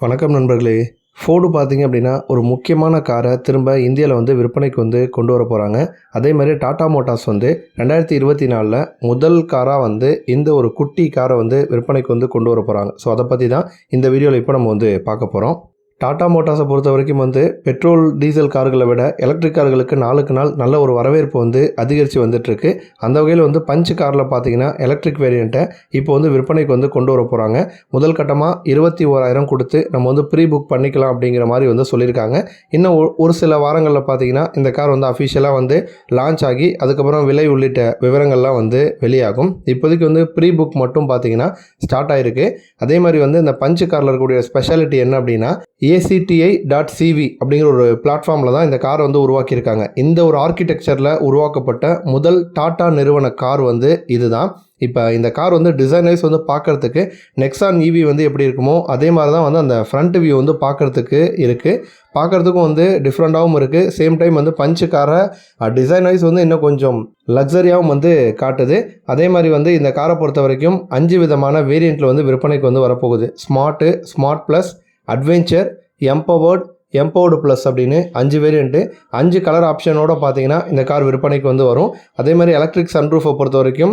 வணக்கம் நண்பர்களே. ஃபோர்டு பார்த்தீங்க அப்படின்னா ஒரு முக்கியமான காரை திரும்ப இந்தியாவில் வந்து விற்பனைக்கு வந்து கொண்டு வர போகிறாங்க அதே மாதிரி டாடா மோட்டார்ஸ் வந்து ரெண்டாயிரத்தி இருபத்தி நாலில் முதல் காராக வந்து இந்த ஒரு குட்டி காரை வந்து விற்பனைக்கு வந்து கொண்டு வர போகிறாங்க ஸோ அதை பற்றி தான் இந்த வீடியோவில் இப்போ நம்ம வந்து பார்க்க போகிறோம் டாடா மோட்டார்ஸை பொறுத்த வரைக்கும் வந்து பெட்ரோல் டீசல் கார்களை விட எலக்ட்ரிக் கார்களுக்கு நாளுக்கு நாள் நல்ல ஒரு வரவேற்பு வந்து அதிகரித்து வந்துட்டுருக்கு. அந்த வகையில் வந்து பஞ்ச் காரில் பார்த்தீங்கன்னா எலக்ட்ரிக் வேரியண்ட்டை இப்போ வந்து விற்பனைக்கு வந்து கொண்டு வர போகிறாங்க முதல் கட்டமாக இருபத்தி ஓராயிரம் கொடுத்து நம்ம வந்து ப்ரீ புக் பண்ணிக்கலாம் அப்படிங்கிற மாதிரி வந்து சொல்லியிருக்காங்க. இன்னும் ஒரு- ஒரு சில வாரங்களில் பார்த்தீங்கன்னா இந்த கார் வந்து அஃபிஷியலாக வந்து லான்ச் ஆகி அதுக்கப்புறம் விலை உள்ளிட்ட விவரங்கள்லாம் வந்து வெளியாகும். இப்போதைக்கு வந்து ப்ரீ புக் மட்டும் பார்த்தீங்கன்னா ஸ்டார்ட் ஆகிருக்கு அதே மாதிரி வந்து இந்த பஞ்சு காரில் இருக்கக்கூடிய ஸ்பெஷாலிட்டி என்ன அப்படின்னா ஏசிடிஐ டாட் சிவி அப்படிங்கிற ஒரு பிளாட்ஃபார்மில் தான் இந்த காரை வந்து உருவாக்கியிருக்காங்க. இந்த ஒரு ஆர்கிடெக்சரில் உருவாக்கப்பட்ட முதல் டாடா நிறுவன கார் வந்து இதுதான். இப்போ இந்த கார் வந்து டிசைனர்ஸ் வந்து பார்க்கறதுக்கு நெக்ஸான் ஈவி வந்து எப்படி இருக்குமோ அதே மாதிரி தான் வந்து அந்த ஃப்ரண்ட் வியூ வந்து பார்க்கறதுக்கு இருக்குது பார்க்கறதுக்கும் வந்து டிஃப்ரெண்ட்டாகவும் இருக்குது சேம் டைம் வந்து பஞ்சு காரை டிசைனர்ஸ் வந்து இன்னும் கொஞ்சம் லக்ஸரியாகவும் வந்து காட்டுது. அதே மாதிரி வந்து இந்த காரை பொறுத்த வரைக்கும் அஞ்சு விதமான வேரியண்ட்டில் வந்து விற்பனைக்கு வந்து வரப்போகுது. Smart smart plus adventure empowered empowered plus அப்படின்னு அஞ்சு வேரியண்ட்டு அஞ்சு கலர் ஆப்ஷனோட பார்த்தீங்கன்னா இந்த கார் விற்பனைக்கு வந்து வரும். அதே மாதிரி எலக்ட்ரிக் சன்ரூஃபை பொறுத்த வரைக்கும்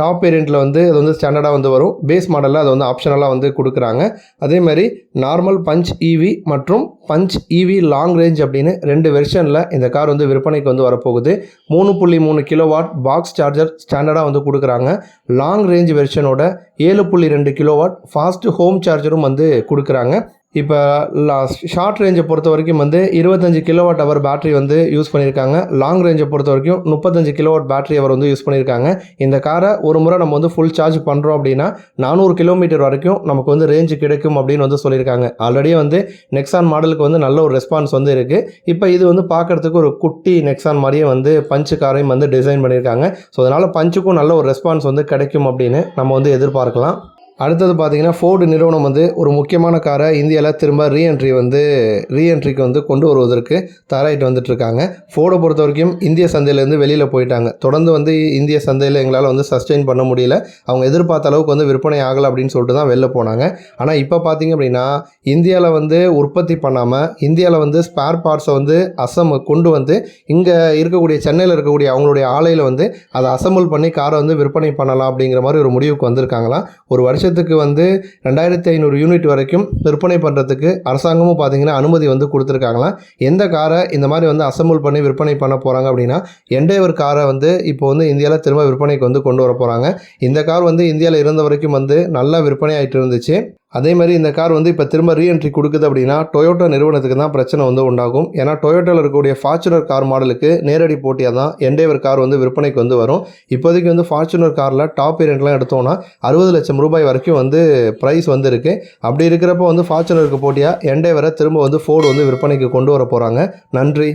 டாப் வேரியண்ட்டில் வந்து அது வந்து ஸ்டாண்டர்டாக வந்து வரும். பேஸ் மாடலில் அது வந்து ஆப்ஷனலாக வந்து கொடுக்குறாங்க. அதே மாதிரி நார்மல் பஞ்ச் ஈவி மற்றும் பஞ்ச் ஈவி லாங் ரேஞ்ச் அப்படின்னு ரெண்டு வெர்ஷனில் இந்த கார் வந்து விற்பனைக்கு வந்து வரப்போகுது. மூணு புள்ளி மூணு கிலோ வாட் பாக்ஸ் சார்ஜர் ஸ்டாண்டர்டாக வந்து கொடுக்குறாங்க. லாங் ரேஞ்ச் வெர்ஷனோட ஏழு புள்ளி ரெண்டு கிலோ வாட் ஃபாஸ்ட் ஹோம் சார்ஜரும் வந்து கொடுக்குறாங்க. இப்போ ஷார்ட் ரேஞ்சை பொறுத்த வரைக்கும் வந்து இருபத்தஞ்சு கிலோவாட் அவர் பேட்டரி வந்து யூஸ் பண்ணியிருக்காங்க. லாங் ரேஞ்சை பொறுத்த வரைக்கும் முப்பத்தஞ்சு கிலோவாட் பேட்டரி அவர் வந்து யூஸ் பண்ணியிருக்காங்க. இந்த காரை ஒரு முறை நம்ம வந்து ஃபுல் சார்ஜ் பண்ணுறோம் அப்படின்னா நானூறு கிலோமீட்டர் வரைக்கும் நமக்கு வந்து ரேஞ்சு கிடைக்கும் அப்படின்னு வந்து சொல்லியிருக்காங்க. ஆல்ரெடி வந்து நெக்ஸான் மாடலுக்கு வந்து நல்ல ஒரு ரெஸ்பான்ஸ் வந்து இருக்குது இப்போ இது வந்து பார்க்கறதுக்கு ஒரு குட்டி நெக்ஸான் மாதிரியே வந்து பஞ்சு காரையும் வந்து டிசைன் பண்ணியிருக்காங்க. ஸோ அதனால் பஞ்சுக்கும் நல்ல ஒரு ரெஸ்பான்ஸ் வந்து கிடைக்கும் அப்படின்னு நம்ம வந்து எதிர்பார்க்கலாம். அடுத்தது பார்த்தீங்கன்னா ஃபோர்டு நிறுவனம் வந்து ஒரு முக்கியமான காரை இந்தியாவில் திரும்ப ரீஎன்ட்ரி வந்து ரீஎன்ட்ரிக்கு வந்து கொண்டு வருவதற்கு தயாராகிட்டு வந்துட்டு இருக்காங்க ஃபோர்டை பொறுத்த வரைக்கும் இந்திய சந்தையிலேருந்து வெளியில் போயிட்டாங்க. தொடர்ந்து வந்து இந்திய சந்தையில் எங்களால் வந்து சஸ்டெயின் பண்ண முடியல. அவங்க எதிர்பார்த்த அளவுக்கு வந்து விற்பனை ஆகலை அப்படின்னு சொல்லிட்டு தான் வெளில போனாங்க. ஆனால் இப்போ பார்த்தீங்க அப்படின்னா இந்தியாவில் வந்து உற்பத்தி பண்ணாமல் இந்தியாவில் வந்து ஸ்பேர் பார்ட்ஸை வந்து அசம் கொண்டு வந்து இங்கே இருக்கக்கூடிய சென்னையில் இருக்கக்கூடிய அவங்களுடைய ஆலையில் வந்து அதை அசம்பிள் பண்ணி காரை வந்து விற்பனை பண்ணலாம் அப்படிங்கிற மாதிரி ஒரு முடிவுக்கு வந்திருக்காங்களாம். ஒரு வருஷம் வருஷத்துக்கு வந்து ரெண்டாயிரத்தி ஐநூறு யூனிட் வரைக்கும் விற்பனை பண்ணுறதுக்கு அரசாங்கமும் பார்த்தீங்கன்னா அனுமதி வந்து கொடுத்துருக்காங்களாம். எந்த காரை இந்த மாதிரி வந்து அசம்பிள் பண்ணி விற்பனை பண்ண போகிறாங்க அப்படின்னா எண்டேவர் காரை வந்து இப்போ வந்து இந்தியாவில் திரும்ப விற்பனைக்கு வந்து கொண்டு வர போகிறாங்க இந்த கார் வந்து இந்தியாவில் இருந்த வரைக்கும் வந்து நல்லா விற்பனை ஆகிட்டு இருந்துச்சு. அதே மாதிரி இந்த கார் வந்து இப்போ திரும்ப ரீஎன்ட்ரி கொடுக்குது அப்படின்னா டொயோட்டோ நிறுவனத்துக்கு தான் பிரச்சனை வந்து உண்டாகும். ஏன்னா டொயோட்டோவில் இருக்கக்கூடிய ஃபார்ச்சுனர் கார் மாடலுக்கு நேரடி போட்டியாக தான் என்டேவர் கார் வந்து விற்பனைக்கு வந்து வரும். இப்போதைக்கு வந்து ஃபார்ச்சுனர் காரில் டாப் வேரியண்ட்லாம் எடுத்தோம்னா அறுபது லட்சம் ரூபாய் வரைக்கும் வந்து ப்ரைஸ் வந்து இருக்குது அப்படி இருக்கிறப்போ வந்து ஃபார்ச்சுனருக்கு போட்டியாக என்டேவரை திரும்ப வந்து ஃபோர்டு வந்து விற்பனைக்கு கொண்டு வர போகிறாங்க நன்றி.